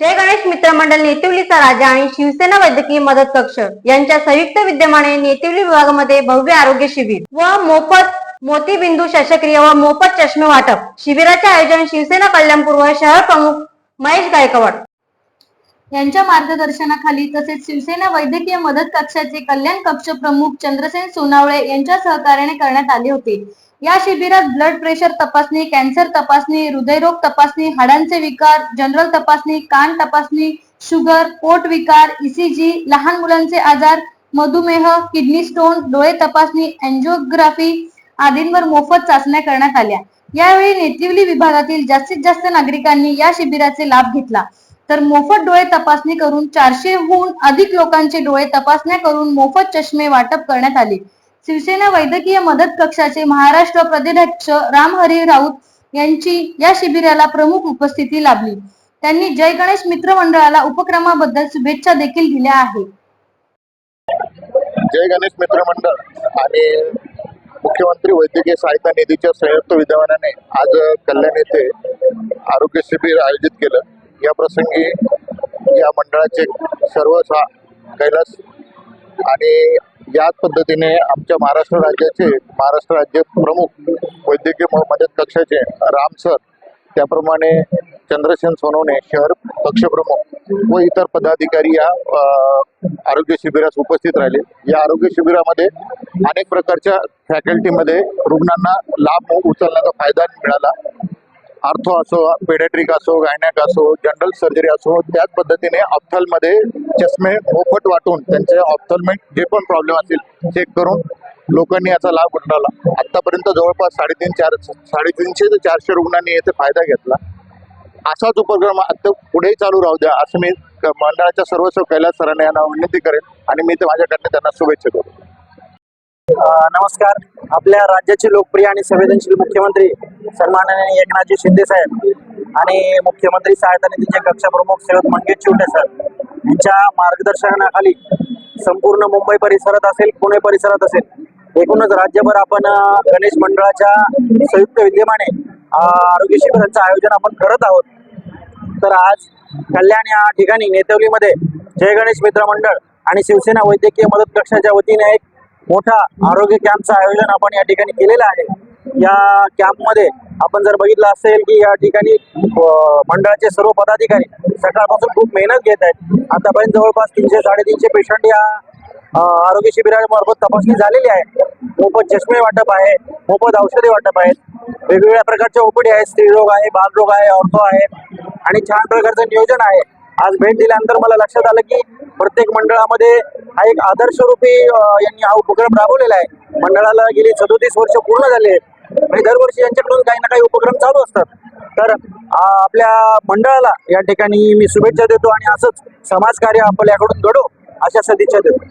जय गणेश मित्रमंडळ नेतिवलीचा राजा आणि शिवसेना वैद्यकीय मदत कक्ष यांच्या संयुक्त विद्यमाने नेतिवली विभागामध्ये भव्य आरोग्य शिबिर व मोफत मोतीबिंदू शस्त्रक्रिया व मोफत चष्मे वाटप. शिबिराचे आयोजन शिवसेना कल्याणपूर्व शहर प्रमुख महेश गायकवाड यांच्या मार्गदर्शनाखाली तसेच शिवसेना वैद्यकीय मदत कक्षाचे कल्याण कक्ष प्रमुख चंद्रसेन सोनावळे यांच्या सहकार्याने करण्यात आले होते. या शिबिरात ब्लड प्रेशर तपासणी कॅन्सर तपासणी हृदयरोग तपासणी हाडांचे विकार जनरल तपासणी कान तपासणी शुगर पोट विकार ईसीजी लहान मुलांचे आजार मधुमेह किडनी स्टोन डोळे तपासणी अँजिओग्राफी आदींवर मोफत चाचण्या करण्यात आल्या. यावेळी नेतिवली विभागातील जास्तीत जास्त नागरिकांनी या शिबिराचे लाभ घेतला. तर मोफत डोळे तपासणी करून चारशेहून अधिक लोकांचे डोळे तपासण्या करून मोफत चष्मे वाटप करण्यात आले. शिवसेना वैद्यकीय मदत कक्षाचे महाराष्ट्र प्रदेशाध्यक्ष रामहरी राऊत यांची या शिबिराला प्रमुख उपस्थिती लाभली. त्यांनी जय गणेश मित्र मंडळाला उपक्रमाबद्दल शुभेच्छा देखील दिल्या आहेत. जय गणेश मित्र मंडळ आणि मुख्यमंत्री वैद्यकीय सहायता निधीच्या संयुक्त विद्यमानाने आज कल्याण येथे आरोग्य शिबिर आयोजित केलं. या प्रसंगी या मंडळाचे सर्व सा कैलास आणि याच पद्धतीने आमच्या महाराष्ट्र राज्याचे महाराष्ट्र राज्य प्रमुख वैद्यकीय म- मदत कक्षाचे राम सर त्याप्रमाणे चंद्रसेन सोनवणे शहर पक्षप्रमुख व इतर पदाधिकारी या आरोग्य शिबिरास उपस्थित राहिले. या आरोग्य शिबिरामध्ये अनेक प्रकारच्या फॅकल्टीमध्ये रुग्णांना लाभ उचलण्याचा फायदा मिळाला. आर्थो असो पेडेट्रिक असो गायनॅक असो जनरल सर्जरी असो त्याच पद्धतीने ऑप्थलमध्ये चष्मे मोफत वाटून त्यांचे ऑप्थलमेट जे पण प्रॉब्लेम असतील चेक करून लोकांनी याचा लाभ उठवला आतापर्यंत जवळपास साडेतीन चार साडेतीनशे ते चारशे रुग्णांनी याचा फायदा घेतला. असाच उपक्रम आता पुढेही चालू राहू द्या असं मी मंडळाच्या सर्वस्व कैलास सरांना यांना विनंती करेन आणि मी ते माझ्याकडनं त्यांना शुभेच्छा करतो नमस्कार. आपल्या राज्याचे लोकप्रिय आणि संवेदनशील मुख्यमंत्री सन्माननीय एकनाथजी शिंदे साहेब आणि मुख्यमंत्री सहायता निधीचे कक्षप्रमुख श्रीयुत मंगेश चिवटे सर यांच्या मार्गदर्शनाखाली संपूर्ण मुंबई परिसरात असेल पुणे परिसरात असेल एकूणच राज्यभर आपण गणेश मंडळाच्या संयुक्त विद्यमाने आरोग्य शिबिरांचं आयोजन आपण करत आहोत. तर आज कल्याण या ठिकाणी नेतवलीमध्ये जय गणेश मित्र मंडळ आणि शिवसेना वैद्यकीय मदत कक्षाच्या वतीने एक मोठा आरोग्य कॅम्पचं आयोजन आपण या ठिकाणी केलेलं आहे. या कॅम्पमध्ये आपण जर बघितलं असेल की या ठिकाणी मंडळाचे सर्व पदाधिकारी सकाळपासून खूप मेहनत घेत आहेत. आतापर्यंत जवळपास तीनशे साडेतीनशे पेशंट या आरोग्य शिबिरामार्फत तपासणी झालेली आहे. मोफत चष्मे वाटप आहे मोफत औषधे वाटप आहेत. वेगवेगळ्या प्रकारच्या ओपीडी आहेत स्त्रीरोग आहे बालरोग आहे ऑर्थो आहे आणि छान प्रकारचं नियोजन आहे. आज भेट दिल्यानंतर मला लक्षात आलं की प्रत्येक मंडळामध्ये हा एक आदर्शरूपी यांनी हा उपक्रम राबवलेला आहे. मंडळाला गेली सदोतीस वर्ष पूर्ण झाले आणि दरवर्षी यांच्याकडून काही ना काही उपक्रम चालू असतात. तर आपल्या मंडळाला या ठिकाणी मी शुभेच्छा देतो आणि असंच समाजकार्य आपल्याकडून घडो अशा सदिच्छा देतो.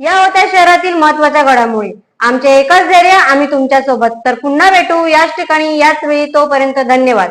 या होत्या शहरातील महत्त्वाच्या घडामोडी. आमचे एकच धैर्य आम्ही तुमच्यासोबत तर पुन्हा भेटू याच ठिकाणी याच वेळी तोपर्यंत धन्यवाद.